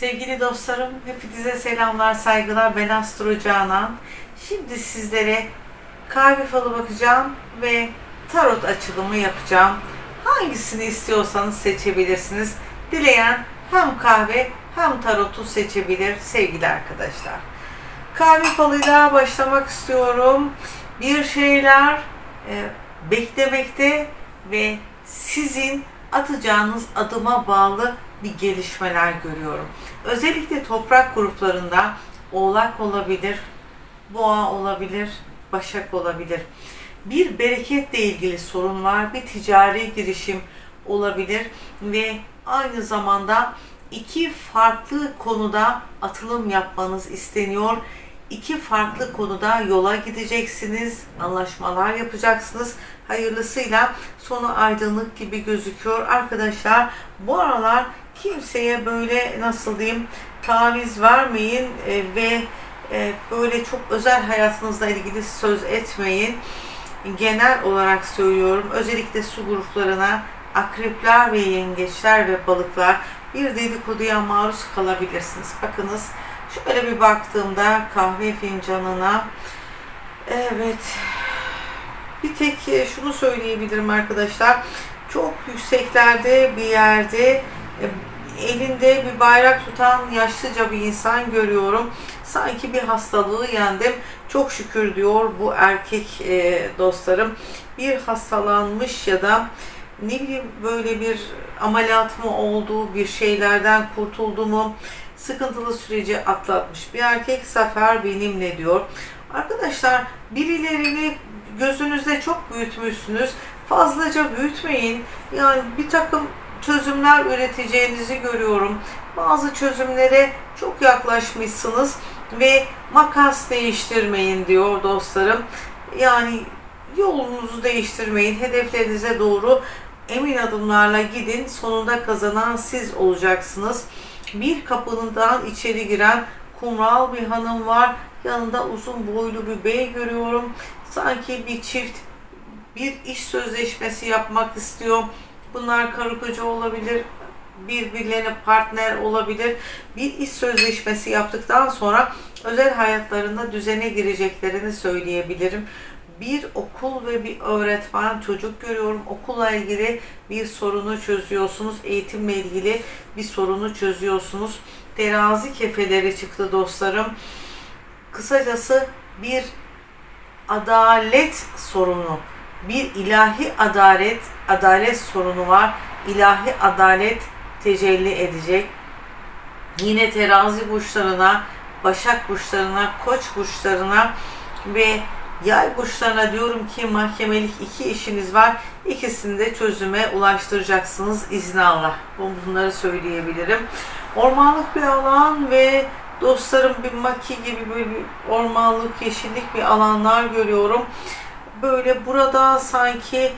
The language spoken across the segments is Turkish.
Sevgili dostlarım, hepinize selamlar, saygılar. Ben Astro Canan. Şimdi sizlere kahve falı bakacağım ve tarot açılımı yapacağım. Hangisini istiyorsanız seçebilirsiniz. Dileyen hem kahve hem tarotu seçebilir sevgili arkadaşlar. Kahve falıyla başlamak istiyorum. Bir şeyler e, beklemekte ve sizin atacağınız adıma bağlı bir gelişmeler görüyorum. Özellikle toprak gruplarında oğlak olabilir, boğa olabilir, başak olabilir. Bir bereketle ilgili sorun var, bir ticari girişim olabilir ve aynı zamanda iki farklı konuda atılım yapmanız isteniyor. İki farklı konuda yola gideceksiniz, anlaşmalar yapacaksınız. Hayırlısıyla sonu aydınlık gibi gözüküyor. Arkadaşlar bu aralar kimseye böyle nasıl diyeyim taviz vermeyin e, ve e, böyle çok özel hayatınızla ilgili söz etmeyin. Genel olarak söylüyorum. Özellikle su gruplarına akrepler ve yengeçler ve balıklar bir dedikoduya maruz kalabilirsiniz. Bakınız şöyle bir baktığımda kahve fincanına evet bir tek e, şunu söyleyebilirim arkadaşlar. Çok yükseklerde bir yerde elinde bir bayrak tutan yaşlıca bir insan görüyorum. Sanki bir hastalığı yendim. Çok şükür diyor bu erkek e, dostlarım. Bir hastalanmış ya da ne bileyim böyle bir ameliyat mı oldu, bir şeylerden kurtuldu mu, sıkıntılı süreci atlatmış bir erkek Zafer benimle diyor. Arkadaşlar birilerini gözünüzde çok büyütmüşsünüz. Fazlaca büyütmeyin. Yani bir takım çözümler üreteceğinizi görüyorum. Bazı çözümlere çok yaklaşmışsınız ve makas değiştirmeyin diyor dostlarım. Yani yolunuzu değiştirmeyin. Hedeflerinize doğru emin adımlarla gidin. Sonunda kazanan siz olacaksınız. Bir kapından içeri giren kumral bir hanım var. Yanında uzun boylu bir bey görüyorum. Sanki bir çift bir iş sözleşmesi yapmak istiyor. Bunlar karı koca olabilir, birbirlerine partner olabilir. Bir iş sözleşmesi yaptıktan sonra özel hayatlarında düzene gireceklerini söyleyebilirim. Bir okul ve bir öğretmen çocuk görüyorum. Okulla ilgili bir sorunu çözüyorsunuz. Eğitimle ilgili bir sorunu çözüyorsunuz. Terazi kefeleri çıktı dostlarım. Kısacası bir adalet sorunu, bir ilahi adalet adalet sorunu var. İlahi adalet tecelli edecek. Yine terazi burçlarına, başak burçlarına, koç burçlarına ve yay burçlarına diyorum ki mahkemelik iki işiniz var. İkisini de çözüme ulaştıracaksınız iznallah. Bunları söyleyebilirim. Ormanlık bir alan ve dostlarım bir maki gibi böyle bir ormanlık, yeşillik bir alanlar görüyorum. Böyle burada sanki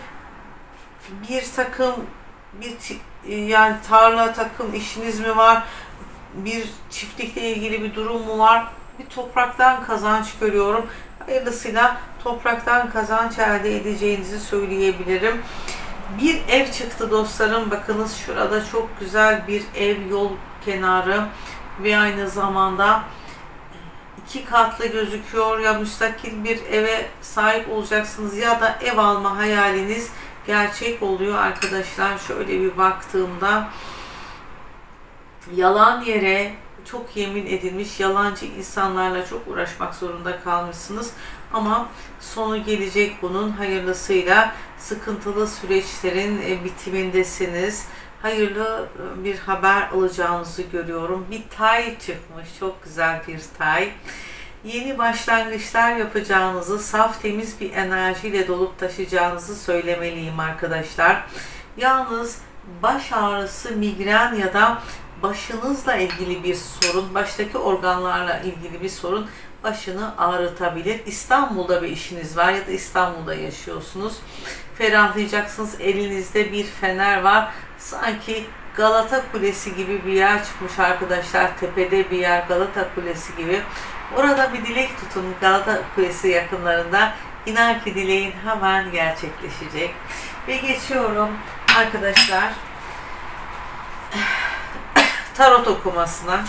bir takım bir yani tarla takım işiniz mi var? Bir çiftlikle ilgili bir durum mu var? Bir topraktan kazanç görüyorum. Hayırlısıyla topraktan kazanç elde edeceğinizi söyleyebilirim. Bir ev çıktı dostlarım. Bakınız şurada çok güzel bir ev yol kenarı ve aynı zamanda iki katlı gözüküyor ya müstakil bir eve sahip olacaksınız ya da ev alma hayaliniz gerçek oluyor arkadaşlar. Şöyle bir baktığımda yalan yere çok yemin edilmiş yalancı insanlarla çok uğraşmak zorunda kalmışsınız. Ama sonu gelecek bunun hayırlısıyla sıkıntılı süreçlerin e, bitimindesiniz. Hayırlı e, bir haber alacağınızı görüyorum. Bir tay çıkmış. Çok güzel bir tay yeni başlangıçlar yapacağınızı, saf temiz bir enerjiyle dolup taşıyacağınızı söylemeliyim arkadaşlar. Yalnız baş ağrısı, migren ya da başınızla ilgili bir sorun, baştaki organlarla ilgili bir sorun başını ağrıtabilir. İstanbul'da bir işiniz var ya da İstanbul'da yaşıyorsunuz. Ferahlayacaksınız. Elinizde bir fener var. Sanki Galata Kulesi gibi bir yer çıkmış arkadaşlar. Tepede bir yer Galata Kulesi gibi. Orada bir dilek tutun Galata Kulesi yakınlarında. İnan ki dileğin hemen gerçekleşecek. Ve geçiyorum arkadaşlar tarot okumasına.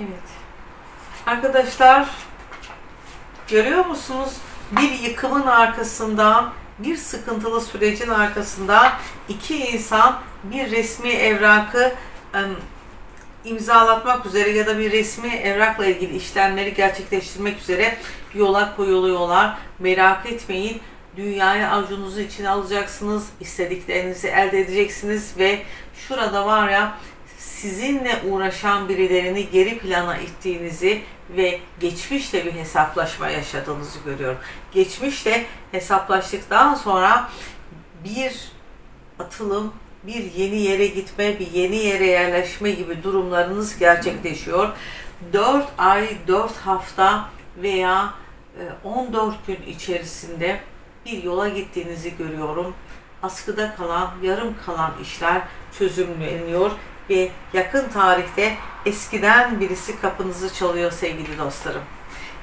Evet. Arkadaşlar görüyor musunuz? Bir yıkımın arkasında, bir sıkıntılı sürecin arkasında iki insan bir resmi evrakı imzalatmak üzere ya da bir resmi evrakla ilgili işlemleri gerçekleştirmek üzere yola koyuluyorlar. Merak etmeyin. Dünyayı avucunuzu içine alacaksınız. istediklerinizi elde edeceksiniz ve şurada var ya sizinle uğraşan birilerini geri plana ittiğinizi ve geçmişle bir hesaplaşma yaşadığınızı görüyorum. Geçmişle hesaplaştıktan sonra bir atılım, bir yeni yere gitme, bir yeni yere yerleşme gibi durumlarınız gerçekleşiyor. 4 ay, 4 hafta veya e, 14 gün içerisinde bir yola gittiğinizi görüyorum. Askıda kalan, yarım kalan işler çözümleniyor ve yakın tarihte eskiden birisi kapınızı çalıyor sevgili dostlarım.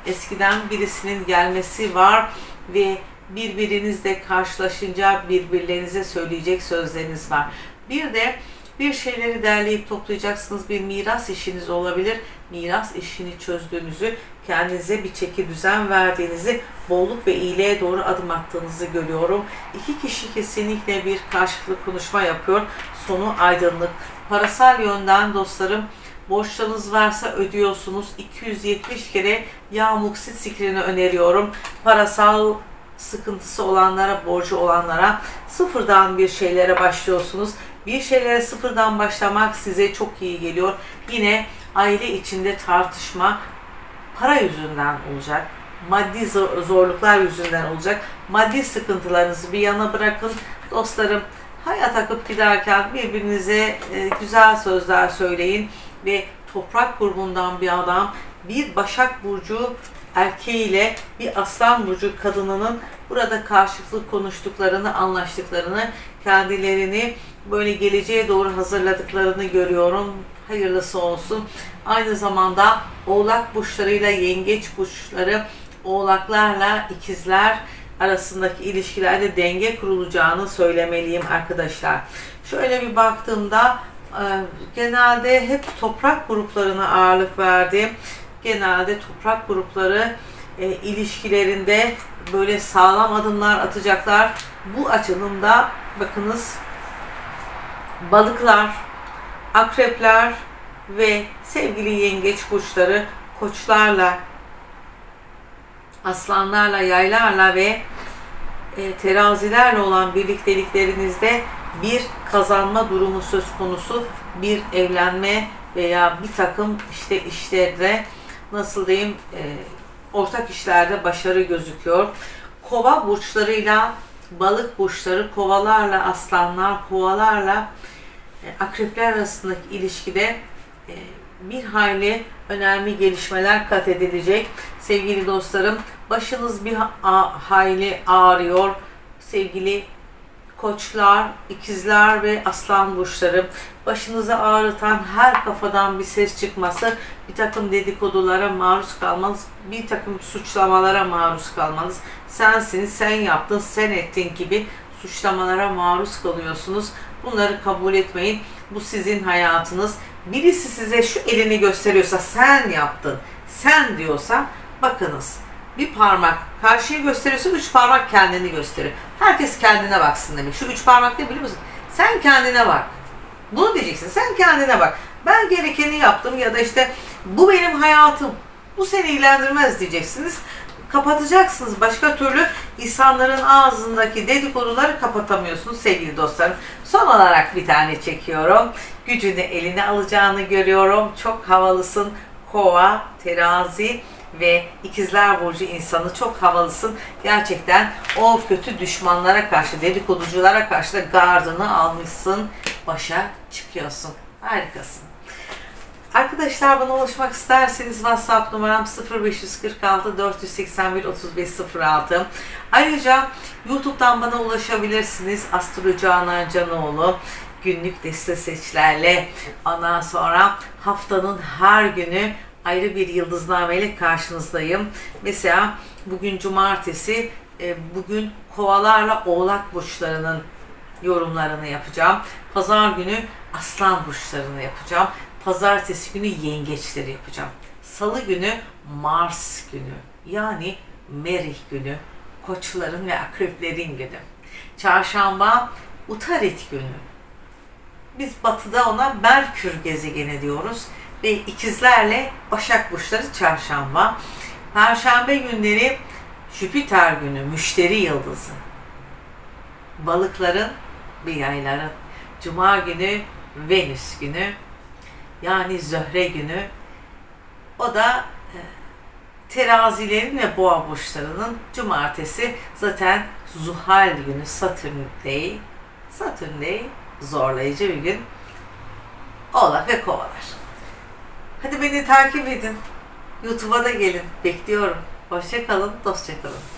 Eskiden birisinin gelmesi var ve birbirinizle karşılaşınca birbirlerinize söyleyecek sözleriniz var. Bir de bir şeyleri derleyip toplayacaksınız. Bir miras işiniz olabilir. Miras işini çözdüğünüzü, kendinize bir çeki düzen verdiğinizi, bolluk ve iyiliğe doğru adım attığınızı görüyorum. İki kişi kesinlikle bir karşılıklı konuşma yapıyor. Sonu aydınlık. Parasal yönden dostlarım borçlarınız varsa ödüyorsunuz. 270 kere Yağmuksit sikrini öneriyorum. Parasal sıkıntısı olanlara, borcu olanlara sıfırdan bir şeylere başlıyorsunuz. Bir şeylere sıfırdan başlamak size çok iyi geliyor. Yine aile içinde tartışma para yüzünden olacak. Maddi zor- zorluklar yüzünden olacak. Maddi sıkıntılarınızı bir yana bırakın. Dostlarım hayat akıp giderken birbirinize e, güzel sözler söyleyin ve toprak grubundan bir adam bir Başak Burcu erkeğiyle bir Aslan Burcu kadınının burada karşılıklı konuştuklarını, anlaştıklarını, kendilerini böyle geleceğe doğru hazırladıklarını görüyorum. Hayırlısı olsun. Aynı zamanda Oğlak burçlarıyla Yengeç burçları, Oğlaklarla ikizler arasındaki ilişkilerde denge kurulacağını söylemeliyim arkadaşlar. Şöyle bir baktığımda e, genelde hep toprak gruplarına ağırlık verdim. Genelde toprak grupları e, ilişkilerinde böyle sağlam adımlar atacaklar. Bu açılımda bakınız balıklar, akrepler ve sevgili yengeç burçları koçlarla, aslanlarla, yaylarla ve e, terazilerle olan birlikteliklerinizde bir kazanma durumu söz konusu, bir evlenme veya bir takım işte işlerde nasıl diyeyim e, ortak işlerde başarı gözüküyor. Kova burçlarıyla balık burçları, kovalarla aslanlar, kovalarla e, akrepler arasındaki ilişkide e, bir hayli önemli gelişmeler kat edilecek. Sevgili dostlarım, başınız bir ha- hayli ağrıyor. Sevgili koçlar, ikizler ve aslan burçları başınızı ağrıtan her kafadan bir ses çıkması, bir takım dedikodulara maruz kalmanız, bir takım suçlamalara maruz kalmanız, sensin, sen yaptın, sen ettin gibi suçlamalara maruz kalıyorsunuz. Bunları kabul etmeyin. Bu sizin hayatınız. Birisi size şu elini gösteriyorsa sen yaptın, sen diyorsa bakınız bir parmak karşıya gösteriyorsa üç parmak kendini gösterir. Herkes kendine baksın demek. Şu üç parmak ne biliyor musun? Sen kendine bak. Bunu diyeceksin. Sen kendine bak. Ben gerekeni yaptım ya da işte bu benim hayatım. Bu seni ilgilendirmez diyeceksiniz. Kapatacaksınız. Başka türlü insanların ağzındaki dedikoduları kapatamıyorsunuz sevgili dostlarım. Son olarak bir tane çekiyorum. Gücünü eline alacağını görüyorum. Çok havalısın. Kova, terazi ve ikizler burcu insanı çok havalısın. Gerçekten o kötü düşmanlara karşı, dedikoduculara karşı da gardını almışsın. Başa çıkıyorsun. Harikasın. Arkadaşlar bana ulaşmak isterseniz WhatsApp numaram 0546 481 3506. Ayrıca YouTube'dan bana ulaşabilirsiniz. Astro Canan Canoğlu günlük liste seçlerle. Ondan sonra haftanın her günü ayrı bir yıldızname ile karşınızdayım. Mesela bugün cumartesi, e, bugün kovalarla oğlak burçlarının yorumlarını yapacağım. Pazar günü aslan burçlarını yapacağım. Pazartesi günü yengeçleri yapacağım. Salı günü Mars günü. Yani Merih günü. Koçların ve akreplerin günü. Çarşamba Utarit günü. Biz batıda ona Merkür gezegeni diyoruz. Ve ikizlerle Başak burçları çarşamba. Perşembe günleri Jüpiter günü, müşteri yıldızı. Balıkların bir yayların. Cuma günü Venüs günü. Yani Zöhre günü. O da e, terazilerin ve boğa burçlarının cumartesi zaten Zuhal günü Satürn Day. Satürn Day zorlayıcı bir gün. Oğlak ve kovalar. Hadi beni takip edin. YouTube'a da gelin. Bekliyorum. Hoşça kalın, dostça kalın.